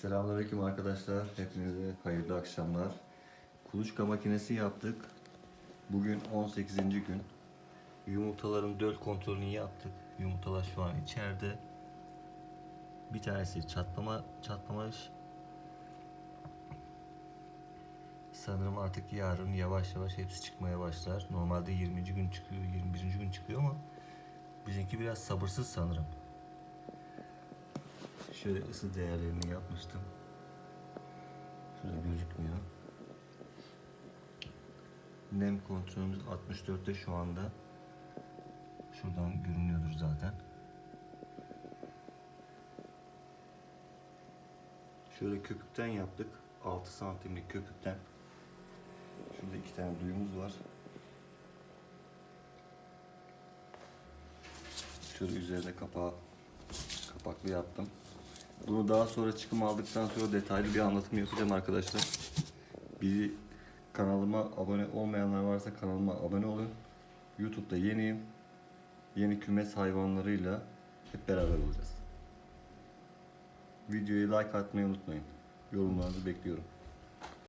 Selamünaleyküm arkadaşlar. Hepinize hayırlı akşamlar. Kuluçka makinesi yaptık. Bugün 18. gün. Yumurtaların döl kontrolünü yaptık. Yumurtalar şu an içeride. Bir tanesi çatlama çatlamış. Sanırım artık yarın yavaş yavaş hepsi çıkmaya başlar. Normalde 20. gün çıkıyor, 21. gün çıkıyor ama bizimki biraz sabırsız sanırım. Şöyle ısı değerlerini yapmıştım. Şurada gözükmüyor. Nem kontrolümüz 64'te şu anda. Şuradan görünüyordur zaten. Şöyle köpükten yaptık. 6 santimlik köpükten. Şurada iki tane duyumuz var. Şöyle üzerine kapağı kapaklı yaptım. Bunu daha sonra çıkım aldıktan sonra detaylı bir anlatım yapacağım arkadaşlar. Bizi kanalıma abone olmayanlar varsa kanalıma abone olun. YouTube'da yeniyim. Yeni kümes hayvanlarıyla hep beraber olacağız. Videoyu like atmayı unutmayın. Yorumlarınızı bekliyorum.